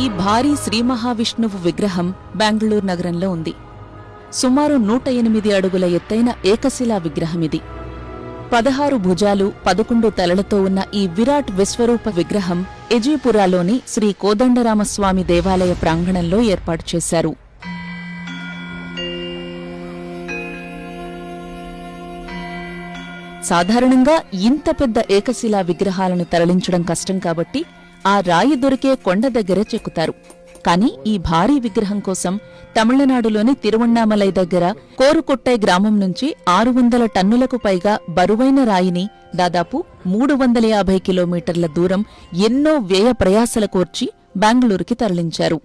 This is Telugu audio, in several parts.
ఈ భారీ శ్రీ మహావిష్ణువు విగ్రహం బెంగళూరు నగరంలో ఉంది. సుమారు నూట ఎనిమిది అడుగుల ఎత్తైన ఏకశిలా విగ్రహమిది పదహారు భుజాలు పదకొండు తలలతో ఉన్న ఈ విరాట్ విశ్వరూప విగ్రహం ఎజీపురాలోని శ్రీ కోదండరామస్వామి దేవాలయ ప్రాంగణంలో ఏర్పాటు చేశారు. సాధారణంగా ఇంత పెద్ద ఏకశిలా విగ్రహాలను తరలించడం కష్టం కాబట్టి ఆ రాయి దొరికే కొండ దగ్గరే చెక్కుతారు. కాని ఈ భారీ విగ్రహం కోసం తమిళనాడులోని తిరువణ్ణామలై దగ్గర కోరుకొట్టై గ్రామం నుంచి ఆరు వందల టన్నులకు పైగా బరువైన రాయిని దాదాపు మూడు వందల యాభై కిలోమీటర్ల దూరం ఎన్నో వ్యయ ప్రయాసల కోర్చి బెంగళూరుకి తరలించారు.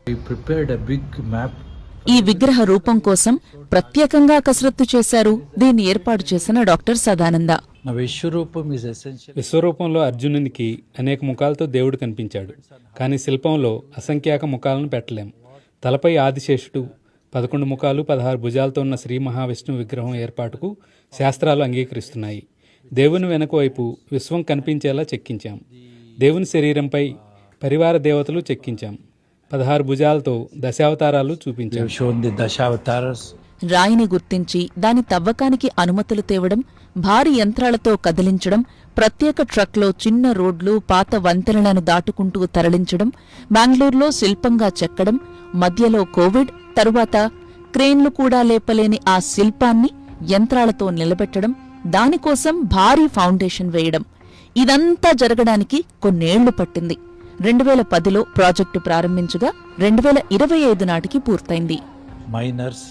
ఈ విగ్రహ రూపం కోసం ప్రత్యేకంగా కసరత్తు చేశారు. దీన్ని ఏర్పాటు చేసిన డాక్టర్ సదానంద. Essentially విశ్వరూపంలో అర్జునునికి అనేక ముఖాలతో దేవుడు కనిపించాడు. కానీ శిల్పంలో అసంఖ్యాక ముఖాలను పెట్టలేం. తలపై ఆదిశేషుడు పదకొండు ముఖాలు పదహారు భుజాలతో ఉన్న శ్రీ మహావిష్ణువు విగ్రహం ఏర్పాటుకు శాస్త్రాలు అంగీకరిస్తున్నాయి. దేవుని వెనుక వైపు విశ్వం కనిపించేలా చెక్కించాం. దేవుని శరీరంపై పరివార దేవతలు చెక్కించాం. పదహారు భుజాలతో దశావతారాలు చూపించాం. Dashavataras. రాయిని గుర్తించి దాని తవ్వకానికి అనుమతులు తేవడం భారీ యంత్రాలతో కదిలించడం ప్రత్యేక ట్రక్లో చిన్న రోడ్లు పాత వంతెనలను దాటుకుంటూ తరలించడం బెంగళూరులో శిల్పంగా చెక్కడం మధ్యలో కోవిడ్ తరువాత క్రేన్లు కూడా లేపలేని ఆ శిల్పాన్ని యంత్రాలతో నిలబెట్టడం దానికోసం భారీ ఫౌండేషన్ వేయడం. ఇదంతా జరగడానికి కొన్నేళ్ళు పట్టింది. రెండు వేల పదిలో ప్రాజెక్టు ప్రారంభించగా రెండు వేల ఇరవై ఐదు నాటికి పూర్తయింది. మైనర్స్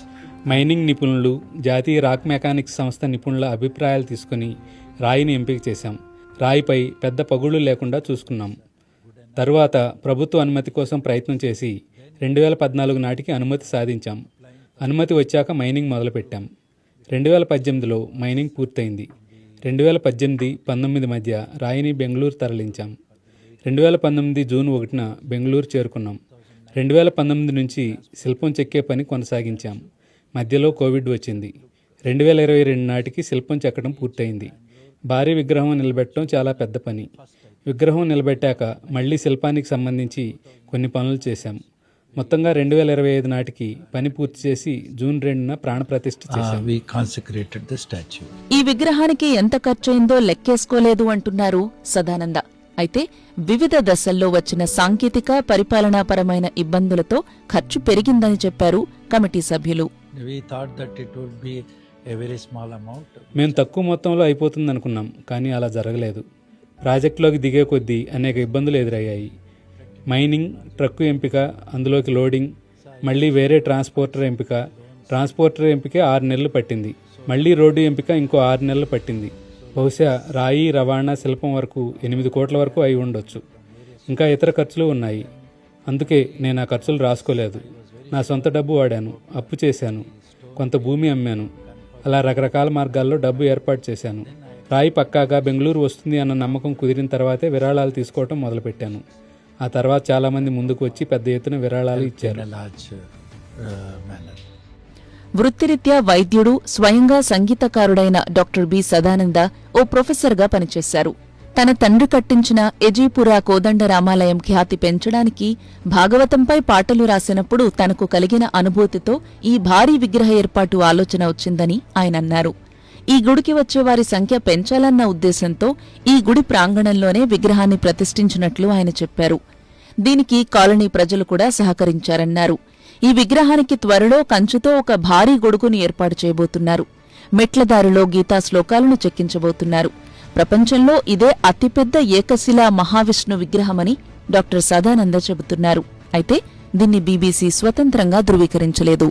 మైనింగ్ నిపుణులు జాతీయ రాక్ మెకానిక్స్ సంస్థ నిపుణుల అభిప్రాయాలు తీసుకుని రాయిని ఎంపిక చేశాం. రాయిపై పెద్ద పగుళ్ళు లేకుండా చూసుకున్నాం. తరువాత ప్రభుత్వ అనుమతి కోసం ప్రయత్నం చేసి రెండు వేల పద్నాలుగు నాటికి అనుమతి సాధించాం. అనుమతి వచ్చాక మైనింగ్ మొదలుపెట్టాం. రెండు వేల పద్దెనిమిదిలో మైనింగ్ పూర్తయింది. రెండు వేల పద్దెనిమిది పంతొమ్మిది మధ్య రాయిని బెంగళూరు తరలించాం. రెండు వేల పంతొమ్మిది జూన్ ఒకటిన బెంగళూరు చేరుకున్నాం. రెండు వేల పంతొమ్మిది నుంచి శిల్పం చెక్కే పని కొనసాగించాం. మధ్యలో కోవిడ్ వచ్చింది. రెండు వేల ఇరవై రెండు నాటికి శిల్పం చెక్కడం పూర్తయింది. భారీ విగ్రహం నిలబెట్టడం చాలా పెద్ద పని. విగ్రహం నిలబెట్టాక మళ్ళీ శిల్పానికి సంబంధించి కొన్ని పనులు చేశాం. మొత్తంగా రెండు వేల ఇరవై ఐదు నాటికి పని పూర్తి చేసి జూన్ రెండున ప్రాణప్రతిష్ఠ the statue. ఈ విగ్రహానికి ఎంత ఖర్చయిందో లెక్కేసుకోలేదు అంటున్నారు సదానంద. అయితే వివిధ దశల్లో వచ్చిన సాంకేతిక పరిపాలనాపరమైన ఇబ్బందులతో ఖర్చు పెరిగిందని చెప్పారు కమిటీ సభ్యులు. We thought that it would be a very మేము తక్కువ మొత్తంలో అయిపోతుంది అనుకున్నాం కానీ అలా జరగలేదు. ప్రాజెక్టులోకి దిగే కొద్దీ అనేక ఇబ్బందులు ఎదురయ్యాయి. మైనింగ్ ట్రక్కు ఎంపిక అందులోకి లోడింగ్ మళ్ళీ వేరే ట్రాన్స్పోర్టర్ ఎంపిక. ట్రాన్స్పోర్టర్ ఎంపికే ఆరు నెలలు పట్టింది. మళ్ళీ రోడ్డు ఎంపిక ఇంకో ఆరు నెలలు పట్టింది. బహుశా రాయి రవాణా శిల్పం వరకు ఎనిమిది కోట్ల వరకు అయి ఉండొచ్చు. ఇంకా ఇతర ఖర్చులు ఉన్నాయి. అందుకే నేను ఆ ఖర్చులు రాసుకోలేదు. నా సొంత డబ్బు వాడాను అప్పు చేశాను కొంత భూమి అమ్మాను. అలా రకరకాల మార్గాల్లో డబ్బు ఏర్పాటు చేశాను. రాయి పక్కాగా బెంగళూరు వస్తుంది అన్న నమ్మకం కుదిరిన తర్వాతే విరాళాలు తీసుకోవటం మొదలుపెట్టాను. ఆ తర్వాత చాలామంది ముందుకు వచ్చి పెద్ద ఎత్తున విరాళాలు ఇచ్చారు. Uh. వృత్తిరీత్యా వైద్యుడు స్వయంగా సంగీతకారుడైన డాక్టర్ బి సదానంద ఓ ప్రొఫెసర్గా పనిచేశారు. తన తండ్రి కట్టించిన ఎజీపురా కోదండ రామాలయం ఖ్యాతి పెంచడానికి భాగవతంపై పాటలు రాసినప్పుడు తనకు కలిగిన అనుభూతితో ఈ భారీ విగ్రహ ఏర్పాటు ఆలోచన వచ్చిందని ఆయన అన్నారు. ఈ గుడికి వచ్చేవారి సంఖ్య పెంచాలన్న ఉద్దేశంతో ఈ గుడి ప్రాంగణంలోనే విగ్రహాన్ని ప్రతిష్ఠించినట్లు ఆయన చెప్పారు. దీనికి కాలనీ ప్రజలు కూడా సహకరించారన్నారు. ఈ విగ్రహానికి త్వరలో కంచుతో ఒక భారీ గొడుగుని ఏర్పాటు చేయబోతున్నారు. మెట్లదారిలో గీతా శ్లోకాలను చెక్కించబోతున్నారు. ప్రపంచంలో ఇదే అతిపెద్ద ఏకశిలా మహావిష్ణు విగ్రహమని డాక్టర్ సదానంద చెబుతున్నారు. అయితే దీన్ని బీబీసీ స్వతంత్రంగా ధృవీకరించలేదు.